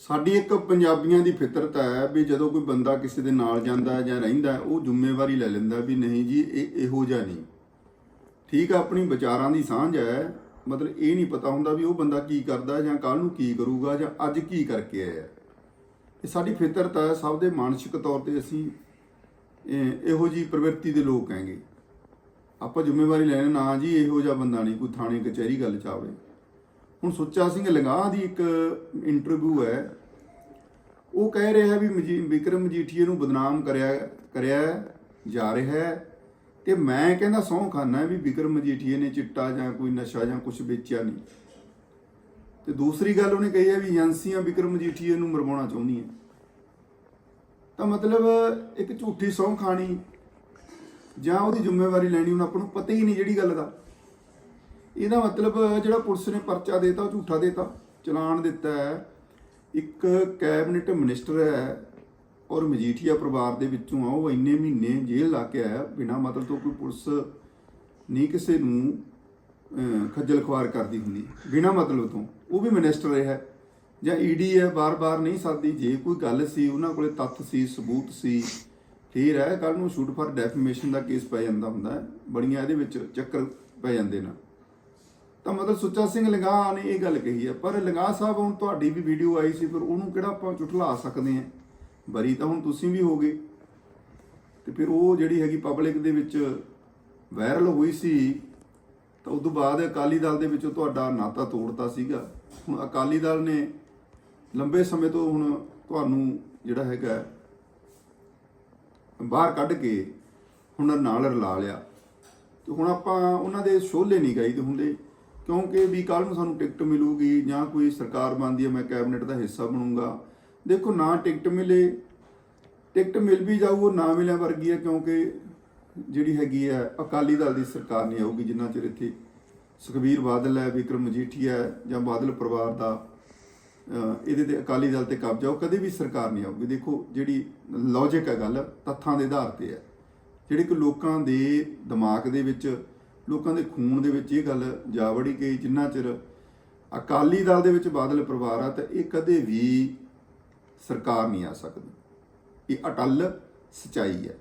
ਸਾਡੀ ਇੱਕ ਪੰਜਾਬੀਆਂ ਦੀ ਫਿਤਰਤ ਹੈ ਵੀ ਜਦੋਂ ਕੋਈ ਬੰਦਾ ਕਿਸੇ ਦੇ ਨਾਲ ਜਾਂਦਾ ਜਾਂ ਰਹਿੰਦਾ ਉਹ ਜ਼ਿੰਮੇਵਾਰੀ ਲੈ ਲੈਂਦਾ ਵੀ ਨਹੀਂ ਜੀ, ਇਹ ਇਹੋ ਜਿਹਾ ਨਹੀਂ। ਠੀਕ ਆ, ਆਪਣੀ ਵਿਚਾਰਾਂ ਦੀ ਸਾਂਝ ਹੈ, ਮਤਲਬ ਇਹ ਨਹੀਂ ਪਤਾ ਹੁੰਦਾ ਵੀ ਉਹ ਬੰਦਾ ਕੀ ਕਰਦਾ ਜਾਂ ਕੱਲ ਨੂੰ ਕੀ ਕਰੂਗਾ ਜਾਂ ਅੱਜ ਕੀ ਕਰਕੇ ਆਇਆ ਇਹ ਸਾਡੀ ਫਿਤਰਤ ਹੈ, ਸਭ ਦੇ ਮਾਨਸਿਕ ਤੌਰ ਤੇ ਅਸੀਂ, ਇਹੋ ਜੀ ਪ੍ਰਵਿਰਤੀ ਦੇ ਲੋਕ ਹੈਗੇ। ਆਪਾਂ ਜ਼ਿੰਮੇਵਾਰੀ ਲੈਣ ਨਾ ਜੀ, ਇਹੋ ਜਿਹਾ ਬੰਦਾ ਨਹੀਂ, ਕੋਈ ਥਾਣੇ, ਕਚਹਿਰੀ ਗੱਲ ਚ ਆਵੇ। ਹੁਣ ਸੁੱਚਾ ਸਿੰਘ ਲੰਗਾਹ ਦੀ ਇੱਕ ਇੰਟਰਵਿਊ ਹੈ। ਉਹ ਕਹਿ ਰਿਹਾ ਵੀ ਮਜੀ- ਵਿਕਰਮ ਮਜੀਠੀਏ ਨੂੰ ਬਦਨਾਮ ਕਰਿਆ ਕਰਿਆ ਜਾ ਰਿਹਾ ਹੈ ਕਿ ਮੈਂ ਕਹਿੰਦਾ ਸਹੁੰ ਖਾਨਾ ਵੀ ਵਿਕਰਮ ਮਜੀਠੀਏ ਨੇ ਚਿੱਟਾ ਜਾਂ ਕੋਈ ਨਸ਼ਾ ਜਾਂ ਕੁਝ ਵੇਚਿਆ ਨਹੀਂ। ਤੇ ਦੂਸਰੀ ਗੱਲ ਉਹਨੇ ਕਹੀ ਹੈ ਵੀ ਏਜੰਸੀਆਂ ਵਿਕਰਮ ਮਜੀਠੀਏ ਨੂੰ ਮਰਵਾਉਣਾ ਚਾਹੁੰਦੀਆਂ। ਤਾਂ ਮਤਲਬ ਇੱਕ ਝੂਠੀ ਸਹੁੰ ਖਾਣੀ ਜਾਂ ਉਹਦੀ ਜ਼ਿੰਮੇਵਾਰੀ ਲੈਣੀ, ਹੁਣ ਆਪਾਂ ਨੂੰ ਪਤਾ ਹੀ ਨਹੀਂ ਜਿਹੜੀ ਗੱਲ ਦਾ। ਇਹਦਾ ਮਤਲਬ ਜਿਹੜਾ ਪੁਲਿਸ ਨੇ ਪਰਚਾ ਦੇਤਾ, ਉਹ ਝੂਠਾ ਦੇਤਾ, ਚਲਾਨ ਦਿੱਤਾ ਹੈ। ਇੱਕ ਕੈਬਨਿਟ ਮਿਨਿਸਟਰ ਹੈ ਔਰ ਮਜੀਠੀਆ ਪਰਿਵਾਰ ਦੇ ਵਿੱਚੋਂ ਆ, ਉਹ ਇੰਨੇ ਮਹੀਨੇ ਜੇਲ੍ਹ ਲਾ ਕੇ ਆਇਆ, ਬਿਨਾਂ ਮਤਲਬ ਤੋਂ ਕੋਈ ਪੁਲਿਸ ਨਹੀਂ ਕਿਸੇ ਨੂੰ ਖੱਜਲ ਖੁਆਰ ਕਰਦੀ ਹੁੰਦੀ। ਬਿਨਾਂ ਮਤਲਬ ਤੋਂ। ਉਹ ਵੀ ਮਿਨਿਸਟਰ ਰਿਹਾ ਜਾਂ ਈਡੀ ਹੈ, ਬਾਰ-ਬਾਰ ਨਹੀਂ ਸਾਦੀ ਜੇ ਕੋਈ ਗੱਲ ਸੀ, ਉਹਨਾਂ ਕੋਲੇ ਤੱਥ ਸੀ, ਸਬੂਤ ਸੀ, ਫੇਰ ਹੈ ਕੱਲ ਨੂੰ ਸ਼ੂਟ ਫਾਰ ਡੈਫੀਮੇਸ਼ਨ ਦਾ ਕੇਸ ਪੈ ਜਾਂਦਾ ਹੁੰਦਾ ਬੜੀਆਂ ਇਹਦੇ ਵਿੱਚ ਚੱਕਰ ਪੈ ਜਾਂਦੇ ਨੇ। ਤਾਂ ਮਤਲਬ ਸੁੱਚਾ ਸਿੰਘ ਲੰਗਾਹ ਨੇ ਇਹ ਗੱਲ ਕਹੀ ਹੈ। ਪਰ ਲੰਗਾਹ ਸਾਹਿਬ ਹੁਣ ਤੁਹਾਡੀ ਵੀ ਵੀਡੀਓ ਆਈ ਸੀ, ਫਿਰ ਉਹਨੂੰ ਕਿਹੜਾ ਆਪਾਂ ਚੁਟਲਾ ਸਕਦੇ ਹਾਂ? ਬਰੀ ਤਾਂ ਹੁਣ ਤੁਸੀਂ ਵੀ ਹੋਗੇ। ਤੇ ਫਿਰ ਉਹ ਜਿਹੜੀ ਹੈਗੀ ਪਬਲਿਕ ਦੇ ਵਿੱਚ ਵਾਇਰਲ ਹੋਈ ਸੀ, ਤਾਂ ਉਸ ਤੋਂ ਬਾਅਦ ਅਕਾਲੀ ਦਲ ਦੇ ਵਿੱਚੋਂ ਤੁਹਾਡਾ ਨਾਤਾ ਤੋੜਤਾ ਸੀਗਾ। ਹੁਣ ਅਕਾਲੀ ਦਲ ਨੇ ਲੰਬੇ ਸਮੇਂ ਤੋਂ ਹੁਣ ਤੁਹਾਨੂੰ ਜਿਹੜਾ ਹੈਗਾ ਬਾਹਰ ਕੱਢ ਕੇ ਹੁਣ ਨਾਲ ਰਲਾ ਲਿਆ। ਤੇ ਹੁਣ ਆਪਾਂ ਉਹਨਾਂ ਦੇ ਸ਼ੋਲੇ ਨਹੀਂ ਗਾਈਦੇ ਹੁੰਦੇ। ਕਿਉਂਕਿ ਵੀ ਕੱਲ ਨੂੰ ਸਾਨੂੰ ਟਿਕਟ ਮਿਲੂਗੀ ਜਾਂ ਕੋਈ ਸਰਕਾਰ ਬਣਦੀ ਹੈ, ਮੈਂ ਕੈਬਨਿਟ ਦਾ ਹਿੱਸਾ ਬਣੂੰਗਾ। ਦੇਖੋ, ਨਾ ਟਿਕਟ ਮਿਲੇ, ਟਿਕਟ ਮਿਲ ਵੀ ਜਾਊ, ਉਹ ਨਾ ਮਿਲਿਆ ਵਰਗੀ ਹੈ, ਕਿਉਂਕਿ ਜਿਹੜੀ ਹੈਗੀ ਹੈ, ਅਕਾਲੀ ਦਲ ਦੀ ਸਰਕਾਰ ਨਹੀਂ ਆਊਗੀ ਜਿੰਨਾ ਚਿਰ ਇੱਥੇ ਸੁਖਬੀਰ ਬਾਦਲ ਹੈ, ਵਿਕਰਮ ਮਜੀਠੀਆ ਹੈ ਜਾਂ ਬਾਦਲ ਪਰਿਵਾਰ ਦਾ ਇਹਦੇ ਤੇ ਅਕਾਲੀ ਦਲ ਤੇ ਕਬਜ਼ਾ, ਉਹ ਕਦੇ ਵੀ ਸਰਕਾਰ ਨਹੀਂ ਆਊਗੀ। ਦੇਖੋ, ਜਿਹੜੀ ਲੌਜੀਕ ਹੈ ਗੱਲ, ਤੱਥਾਂ ਦੇ ਆਧਾਰ ਤੇ ਹੈ। ਜਿਹੜੇ ਕਿ ਲੋਕਾਂ ਦੇ ਦਿਮਾਗ ਦੇ ਵਿੱਚ ਲੋਕਾਂ ਦੇ ਖੂਨ ਦੇ ਵਿੱਚ ਇਹ ਗੱਲ ਜਾ ਵੜੀ ਕਿ ਜਿੰਨਾ ਚਿਰ ਅਕਾਲੀ ਦਲ ਦੇ ਵਿੱਚ ਬਾਦਲ ਪਰਿਵਾਰ ਆ ਤਾਂ ਇਹ ਕਦੇ ਵੀ ਸਰਕਾਰ ਨਹੀਂ ਆ ਸਕਦੀ। ਇਹ ਅਟਲ ਸਚਾਈ ਹੈ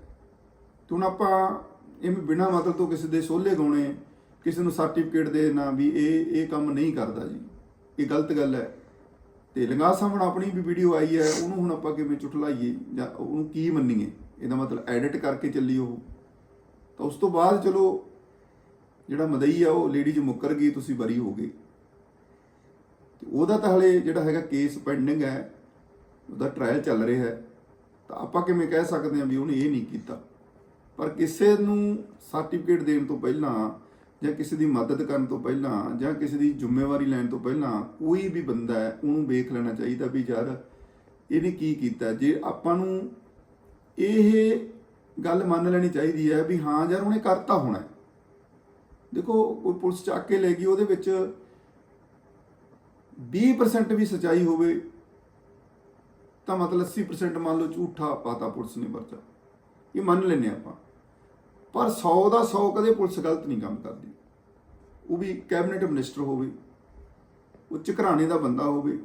ਤੇ ਹੁਣ ਆਪਾਂ ਇਹ ਬਿਨਾ ਮਤਲਬ ਤੋਂ ਕਿਸੇ ਦੇ ਸੋਲੇ ਗਾਉਣੇ, ਕਿਸੇ ਨੂੰ ਸਰਟੀਫਿਕੇਟ ਦੇ ਦੇਣਾ ਵੀ ਇਹ ਇਹ ਕੰਮ ਨਹੀਂ ਕਰਦਾ ਜੀ। ਇਹ ਗਲਤ ਗੱਲ ਹੈ। ਤੇ ਲੰਗਾ ਸਾਹਮਣ ਆਪਣੀ ਵੀ ਵੀਡੀਓ ਆਈ ਹੈ, ਉਹਨੂੰ ਹੁਣ ਆਪਾਂ ਕਿਵੇਂ ਚੁਟਲਾਈਏ ਜਾਂ ਉਹਨੂੰ ਕੀ ਮੰਨੀਏ? ਇਹਦਾ ਮਤਲਬ ਐਡਿਟ ਕਰਕੇ ਚੱਲੀ ਉਹ। ਤਾਂ ਉਸ ਤੋਂ ਬਾਅਦ ਚਲੋ ਜਿਹੜਾ ਮਦਈ ਆ, ਉਹ ਲੇਡੀ ਚ ਮੁੱਕਰ ਗਈ, ਤੁਸੀਂ ਬਰੀ ਹੋ ਗਏ। ਤੇ ਉਹਦਾ ਤਾਂ ਹਲੇ ਜਿਹੜਾ ਹੈਗਾ ਕੇਸ ਪੈਂਡਿੰਗ ਹੈ, ਉਹਦਾ ਟ੍ਰਾਇਲ ਚੱਲ ਰਿਹਾ ਹੈ। ਤਾਂ ਆਪਾਂ ਕਿਵੇਂ ਕਹਿ ਸਕਦੇ ਹਾਂ ਵੀ ਉਹਨੇ ਇਹ ਨਹੀਂ ਕੀਤਾ? ਪਰ ਕਿਸੇ ਨੂੰ ਸਰਟੀਫਿਕੇਟ ਦੇਣ ਤੋਂ ਪਹਿਲਾਂ, ਜਾਂ ਕਿਸੇ ਦੀ ਮਦਦ ਕਰਨ ਤੋਂ ਪਹਿਲਾਂ, ਜਾਂ ਕਿਸੇ ਦੀ ਜ਼ਿੰਮੇਵਾਰੀ ਲੈਣ ਤੋਂ ਪਹਿਲਾਂ, ਕੋਈ ਵੀ ਬੰਦਾ ਹੈ, ਉਹਨੂੰ ਵੇਖ ਲੈਣਾ ਚਾਹੀਦਾ ਵੀ ਯਾਰ, ਇਹਨੇ ਕੀ ਕੀਤਾ? ਜੇ ਆਪਾਂ ਨੂੰ ਇਹ ਗੱਲ ਮੰਨ ਲੈਣੀ ਚਾਹੀਦੀ ਹੈ ਵੀ ਹਾਂ ਯਾਰ ਉਹਨੇ ਕਰਤਾ ਹੋਣਾ ਦੇਖੋ, ਕੋਈ ਪੁਲਿਸ ਚੱਕ ਕੇ ਲੈ ਗਈ, ਉਹਦੇ ਵਿੱਚ 20% ਵੀ ਸਚਾਈ ਹੋਵੇ, ਤਾਂ ਮਤਲਬ 80% ਮੰਨ ਲਓ ਝੂਠਾ ਪਾਤਾ ਪੁਲਿਸ ਨੇ ਪਰਚਾ। ਇਹ ਮੰਨ ਲੈਨੇ ਆਪਾਂ। ਪਰ 100 ਦਾ 100 ਕਦੇ ਪੁਲਿਸ ਗਲਤ ਨਹੀਂ ਕੰਮ ਕਰਦੀ। ਉਹ ਵੀ ਕੈਬਨਿਟ ਮਿਨਿਸਟਰ ਹੋਵੇ, ਉੱਚ ਘਰਾਣੇ ਦਾ ਬੰਦਾ ਹੋਵੇ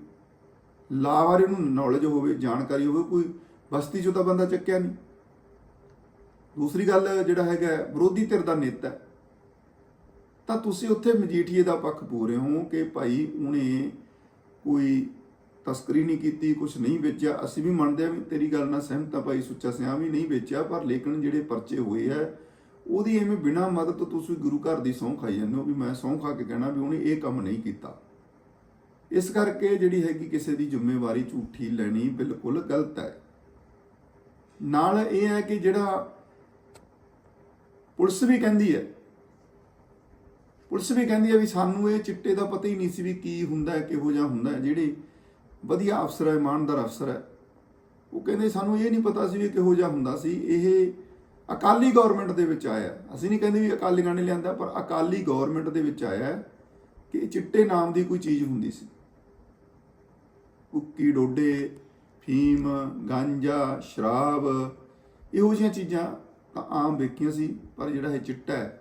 ਲਾ ਬਾਰੇ ਨੂੰ ਨੌਲੇਜ ਹੋਵੇ, ਜਾਣਕਾਰੀ ਹੋਵੇ, ਕੋਈ ਬਸਤੀ ਚੋਂ ਤਾਂ ਬੰਦਾ ਚੱਕਿਆ ਨਹੀਂ। ਦੂਸਰੀ ਗੱਲ ਜਿਹੜਾ ਹੈਗਾ ਵਿਰੋਧੀ ਧਿਰ ਦਾ ਨੇਤਾ ਤਾਂ ਤੁਸੀਂ ਉੱਥੇ ਮਜੀਠੀਏ ਦਾ ਪੱਖ ਪੂਰ ਰਹੇ ਹੋ ਕਿ ਭਾਈ ਉਹਨੇ ਕੋਈ ਤਸਕਰੀ ਨਹੀਂ ਕੀਤੀ ਕੁਝ ਨਹੀਂ ਵੇਚਿਆ। ਅਸੀਂ ਵੀ ਮੰਨਦੇ ਆ ਵੀ ਤੇਰੀ ਗੱਲ ਨਾਲ ਸਹਿਮਤ ਆ ਭਾਈ, ਸੁੱਚਾ ਸਿਆਂ ਵੀ ਨਹੀਂ ਵੇਚਿਆ, ਪਰ ਲੇਕਿਨ ਜਿਹੜੇ ਪਰਚੇ ਹੋਏ ਆ, ਉਹਦੀ ਐਵੇਂ ਬਿਨਾਂ ਮਦਦ ਤੋਂ ਤੁਸੀਂ ਗੁਰੂ ਘਰ ਦੀ ਸਹੁੰ ਖਾਈ ਜਾਂਦੇ ਹੋ ਵੀ ਮੈਂ ਸਹੁੰ ਖਾ ਕੇ ਕਹਿਣਾ ਵੀ ਉਹਨੇ ਇਹ ਕੰਮ ਨਹੀਂ ਕੀਤਾ। ਇਸ ਕਰਕੇ ਜਿਹੜੀ ਹੈਗੀ ਕਿਸੇ ਦੀ ਜ਼ਿੰਮੇਵਾਰੀ ਝੂਠੀ ਲੈਣੀ ਬਿਲਕੁਲ ਗਲਤ ਹੈ। ਨਾਲ ਇਹ ਹੈ ਕਿ ਜਿਹੜਾ ਪੁਲਿਸ ਵੀ ਕਹਿੰਦੀ ਹੈ ਪੁਲਿਸ ਵੀ ਕਹਿੰਦੀ ਹੈ ਵੀ ਸਾਨੂੰ ਇਹ ਚਿੱਟੇ ਦਾ ਪਤਾ ਹੀ ਨਹੀਂ ਸੀ ਵੀ ਕੀ ਹੁੰਦਾ ਹੈ, ਕਿਹੋ ਜਿਹਾ ਹੁੰਦਾ ਹੈ। ਜਿਹੜੇ ਵਧੀਆ ਅਫਸਰ ਹੈ, ਇਮਾਨਦਾਰ ਅਫਸਰ ਹੈ, ਉਹ ਕਹਿੰਦੇ ਸਾਨੂੰ ਇਹ ਨਹੀਂ ਪਤਾ ਸੀ ਵੀ ਕਿਹੋ ਜਿਹਾ ਹੁੰਦਾ ਸੀ। ਇਹ ਅਕਾਲੀ ਗਵਰਨਮੈਂਟ ਦੇ ਵਿੱਚ ਆਇਆ ਅਸੀਂ ਨਹੀਂ ਕਹਿੰਦੇ ਵੀ ਅਕਾਲੀਆਂ ਨੇ ਲਿਆਂਦਾ, ਪਰ ਅਕਾਲੀ ਗਵਰਨਮੈਂਟ ਦੇ ਵਿੱਚ ਆਇਆ ਕਿ ਚਿੱਟੇ ਨਾਮ ਦੀ ਕੋਈ ਚੀਜ਼ ਹੁੰਦੀ ਸੀ। ਕੁੱਕੀ ਡੋਡੇ, ਫੀਮ, ਗਾਂਜਾ, ਸ਼ਰਾਬ, ਇਹੋ ਜਿਹੀਆਂ ਚੀਜ਼ਾਂ ਤਾਂ ਆਮ ਵੇਖੀਆਂ ਸੀ, ਪਰ ਜਿਹੜਾ ਇਹ ਚਿੱਟਾ ਹੈ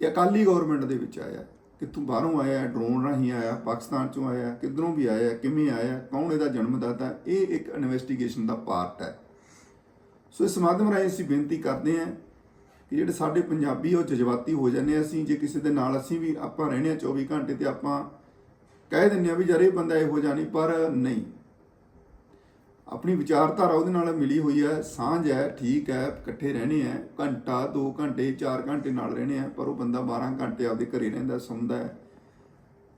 ਇਹ ਅਕਾਲੀ ਗਵਰਨਮੈਂਟ ਦੇ ਵਿੱਚ ਆਇਆ। ਕਿੱਥੋਂ ਬਾਹਰੋਂ ਆਇਆ ਡਰੋਨ ਰਾਹੀਂ ਆਇਆ, ਪਾਕਿਸਤਾਨ ਚੋਂ ਆਇਆ, ਕਿੱਧਰੋਂ ਵੀ ਆਇਆ, ਕਿਵੇਂ ਆਇਆ, ਕੌਣ ਇਹਦਾ ਜਨਮਦਾਤਾ, ਇਹ ਇੱਕ ਇਨਵੈਸਟੀਗੇਸ਼ਨ ਦਾ ਪਾਰਟ ਹੈ। ਸੋ ਇਸ ਮਾਧਿਅਮ ਰਾਹੀਂ ਅਸੀਂ ਬੇਨਤੀ ਕਰਦੇ ਹਾਂ ਕਿ ਜਿਹੜੇ ਸਾਡੇ ਪੰਜਾਬੀ ਉਹ ਜਜ਼ਬਾਤੀ ਹੋ ਜਾਂਦੇ ਆ ਅਸੀਂ, ਜੇ ਕਿਸੇ ਦੇ ਨਾਲ ਅਸੀਂ ਵੀ ਆਪਾਂ ਰਹਿੰਦੇ ਆ 24 ਘੰਟੇ ਤੇ ਆਪਾਂ ਕਹਿ ਦਿੰਦੇ ਆ ਵੀ ਯਾਰ ਇਹ ਬੰਦਾ ਇਹੋ ਜਿਹਾ ਨਹੀਂ, ਪਰ ਨਹੀਂ। ਆਪਣੀ ਵਿਚਾਰਧਾਰਾ ਉਹਦੇ ਨਾਲ ਮਿਲੀ ਹੋਈ ਹੈ, ਸਾਂਝ ਹੈ, ਠੀਕ ਹੈ, ਇਕੱਠੇ ਰਹਿਣੇ ਹੈ, ਘੰਟਾ 2 ਘੰਟੇ 4 ਘੰਟੇ ਨਾਲ ਰਹਿਣੇ ਹੈ, ਪਰ ਉਹ ਬੰਦਾ 12 ਘੰਟੇ ਆਪਦੇ ਘਰੇ ਰਹਿੰਦਾ, ਸੌਂਦਾ ਹੈ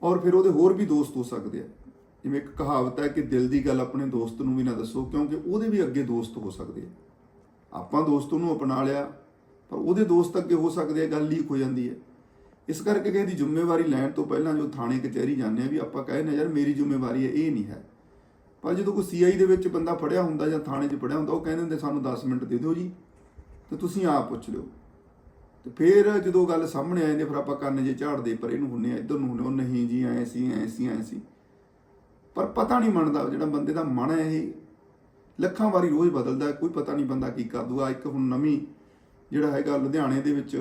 ਔਰ ਫਿਰ ਉਹਦੇ ਹੋਰ ਵੀ ਦੋਸਤ ਹੋ ਸਕਦੇ ਆ ਜਿਵੇਂ ਇੱਕ ਕਹਾਵਤ ਹੈ ਕਿ ਦਿਲ ਦੀ ਗੱਲ ਆਪਣੇ ਦੋਸਤ ਨੂੰ ਵੀ ਨਾ ਦੱਸੋ, ਕਿਉਂਕਿ ਉਹਦੇ ਵੀ ਅੱਗੇ ਦੋਸਤ ਹੋ ਸਕਦੇ ਆ ਆਪਾਂ ਦੋਸਤ ਨੂੰ ਅਪਣਾ ਲਿਆ, ਪਰ ਉਹਦੇ ਦੋਸਤ ਅੱਗੇ ਹੋ ਸਕਦੇ ਆ ਗੱਲ ਲੀਕ ਹੋ ਜਾਂਦੀ ਹੈ। ਇਸ ਕਰਕੇ ਕਿ ਇਹਦੀ ਜ਼ਿੰਮੇਵਾਰੀ ਲੈਣ ਤੋਂ ਪਹਿਲਾਂ ਜੋ ਥਾਣੇ, ਕਚਹਿਰੀ ਜਾਂਦੇ ਆ ਵੀ ਆਪਾਂ ਕਹੇ ਨਾ ਯਾਰ ਮੇਰੀ ਜ਼ਿੰਮੇਵਾਰੀ ਹੈ, ਇਹ ਨਹੀਂ ਹੈ। ਪਰ ਜਦੋਂ ਕੋਈ ਸੀਆਈ ਦੇ ਵਿੱਚ ਬੰਦਾ ਫੜਿਆ ਹੁੰਦਾ ਜਾਂ ਥਾਣੇ 'ਚ ਫੜਿਆ ਹੁੰਦਾ, ਉਹ ਕਹਿੰਦੇ ਹੁੰਦੇ, ਸਾਨੂੰ 10 ਮਿੰਟ ਦੇ ਦਿਓ ਜੀ, ਤੇ ਤੁਸੀਂ ਆਪ ਪੁੱਛ ਲਿਓ। ਤੇ ਫਿਰ ਜਦੋਂ ਗੱਲ ਸਾਹਮਣੇ ਆ ਜਾਂਦੀ ਫਿਰ ਆਪਾਂ ਕੰਨ ਜੇ ਝਾੜਦੇ, ਪਰ ਇਹਨੂੰ ਹੁੰਨੇ ਆ ਇੱਧਰ ਨੂੰ ਹੁੰਨੇ ਉਹ ਨਹੀਂ ਜੀ, ਐ ਸੀ ਐ ਸੀ ਐ ਸੀ। ਪਰ ਪਤਾ ਨਹੀਂ ਮੰਨਦਾ, ਜਿਹੜਾ ਬੰਦੇ ਦਾ ਮਨ ਹੈ ਇਹ, ਲੱਖਾਂ ਵਾਰੀ ਰੋਜ਼ ਬਦਲਦਾ, ਕੋਈ ਪਤਾ ਨਹੀਂ ਬੰਦਾ ਕੀ ਕਰ ਦੂਗਾ। ਇੱਕ ਹੁਣ ਨਵੀਂ ਜਿਹੜਾ ਹੈਗਾ ਲੁਧਿਆਣੇ ਦੇ ਵਿੱਚ,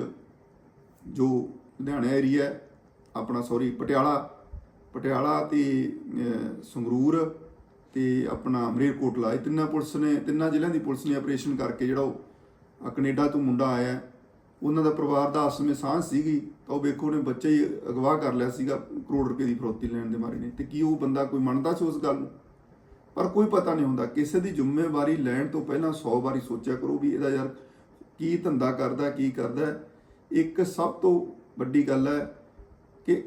ਜੋ ਲੁਧਿਆਣਾ ਏਰੀਆ ਆਪਣਾ ਸੌਰੀ ਪਟਿਆਲਾ ਪਟਿਆਲਾ ਤੇ ਸੰਗਰੂਰ ਤੇ ਆਪਣਾ ਮਰੇਰਕੋਟਲਾ, ਇਹ ਤਿੰਨਾਂ ਪੁਲਿਸ ਨੇ, ਤਿੰਨਾਂ ਜ਼ਿਲ੍ਹਿਆਂ ਦੀ ਪੁਲਿਸ ਨੇ ਆਪਰੇਸ਼ਨ ਕਰਕੇ ਜਿਹੜਾ ਉਹ, ਆਹ ਕੈਨੇਡਾ ਤੋਂ ਮੁੰਡਾ ਆਇਆ ਉਹਨਾਂ ਦਾ ਪਰਿਵਾਰ ਦਾ ਆਪਸ ਵਿੱਚ ਸਾਂਝ ਸੀਗੀ, ਤਾਂ ਉਹ ਵੇਖੋ ਨੇ ਬੱਚਾ ਹੀ ਅਗਵਾ ਕਰ ਲਿਆ ਸੀਗਾ, ਕਰੋੜ ਰੁਪਏ ਦੀ ਫਰੋਤੀ ਲੈਣ ਦੇ ਮਾਰੇ ਨੇ। ਤੇ ਕੀ ਉਹ ਬੰਦਾ ਕੋਈ ਮੰਨਦਾ ਸੀ ਉਸ ਗੱਲ ਨੂੰ? ਪਰ ਕੋਈ ਪਤਾ ਨਹੀਂ ਹੁੰਦਾ। ਕਿਸੇ ਦੀ ਜ਼ਿੰਮੇਵਾਰੀ ਲੈਣ ਤੋਂ ਪਹਿਲਾਂ 100 ਵਾਰੀ ਸੋਚਿਆ ਕਰੋ ਵੀ ਇਹਦਾ ਯਾਰ ਕੀ ਧੰਦਾ ਕਰਦਾ, ਕੀ ਕਰਦਾ ਇੱਕ ਸਭ ਤੋਂ ਵੱਡੀ ਗੱਲ ਹੈ ਕਿ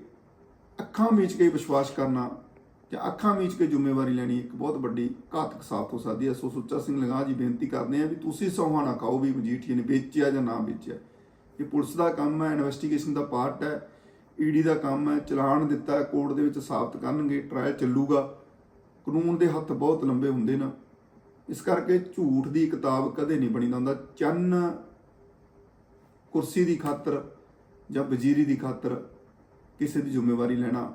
ਅੱਖਾਂ ਮੀਚ ਕੇ ਵਿਸ਼ਵਾਸ ਕਰਨਾ ਜਾਂ ਅੱਖਾਂ ਮੀਚ ਕੇ ਜ਼ਿੰਮੇਵਾਰੀ ਲੈਣੀ ਇੱਕ ਬਹੁਤ ਵੱਡੀ ਘਾਤਕ ਸਾਬਤ ਹੋ ਸਕਦੀ ਹੈ। ਸੋ ਸੁੱਚਾ ਸਿੰਘ ਲੰਗਾ ਜੀ ਬੇਨਤੀ ਕਰਦੇ ਆ ਵੀ ਤੁਸੀਂ ਸੌਹਾਂ ਨਾ ਖਾਓ ਵੀ ਮਜੀਠੀਏ ਨੇ ਵੇਚਿਆ ਜਾਂ ਨਾ ਵੇਚਿਆ। ਇਹ ਪੁਲਿਸ ਦਾ ਕੰਮ ਹੈ ਇਨਵੈਸਟੀਗੇਸ਼ਨ ਦਾ ਪਾਰਟ ਹੈ ਈਡੀ ਦਾ ਕੰਮ ਹੈ, ਚਲਾਨ ਦਿੱਤਾ ਕੋਰਟ ਦੇ ਵਿੱਚ ਸਾਬਤ ਕਰਨਗੇ ਟ੍ਰਾਇਲ ਚੱਲੂਗਾ। ਕਾਨੂੰਨ ਦੇ ਹੱਥ ਬਹੁਤ ਲੰਬੇ ਹੁੰਦੇ ਨੇ। ਇਸ ਕਰਕੇ ਝੂਠ ਦੀ ਕਿਤਾਬ ਕਦੇ ਨਹੀਂ ਬਣੀ ਹੁੰਦਾ ਚੰਨ ਕੁਰਸੀ ਦੀ ਖਾਤਰ ਜਾਂ ਵਜ਼ੀਰੀ ਦੀ ਖਾਤਰ ਕਿਸੇ ਦੀ ਜ਼ਿੰਮੇਵਾਰੀ ਲੈਣਾ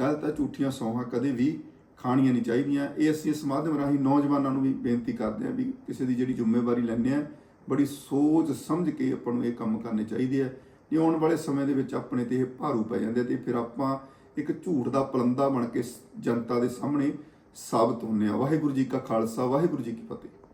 ਗਲਤ ਆ ਝੂਠੀਆਂ ਸੌਹਾਂ, ਕਦੇ ਵੀ ਖਾਣੀਆਂ ਨਹੀਂ ਚਾਹੀਦੀਆਂ। ਇਹ ਅਸੀਂ ਇਸ ਮਾਧਿਅਮ ਰਾਹੀਂ ਨੌਜਵਾਨਾਂ ਨੂੰ ਵੀ ਬੇਨਤੀ ਕਰਦੇ ਹਾਂ ਵੀ ਕਿਸੇ ਦੀ ਜਿਹੜੀ ਜ਼ਿੰਮੇਵਾਰੀ ਲੈਂਦੇ ਆ ਬੜੀ ਸੋਚ ਸਮਝ ਕੇ ਆਪਾਂ ਨੂੰ ਇਹ ਕੰਮ ਕਰਨੇ ਚਾਹੀਦੇ ਆ। ਜੇ ਆਉਣ ਵਾਲੇ ਸਮੇਂ ਦੇ ਵਿੱਚ ਆਪਣੇ ਤੇ ਇਹ ਭਾਰੂ ਪੈ ਜਾਂਦੇ ਆ ਤੇ ਫਿਰ ਆਪਾਂ ਇੱਕ ਝੂਠ ਦਾ ਪਲੰਦਾ ਬਣ ਕੇ ਸ- ਜਨਤਾ ਦੇ ਸਾਹਮਣੇ ਸਾਬਤ ਹੁੰਨੇ ਆ ਵਾਹਿਗੁਰੂ ਜੀ ਕਾ ਖਾਲਸਾ, ਵਾਹਿਗੁਰੂ ਜੀ ਕੀ ਫਤਿਹ।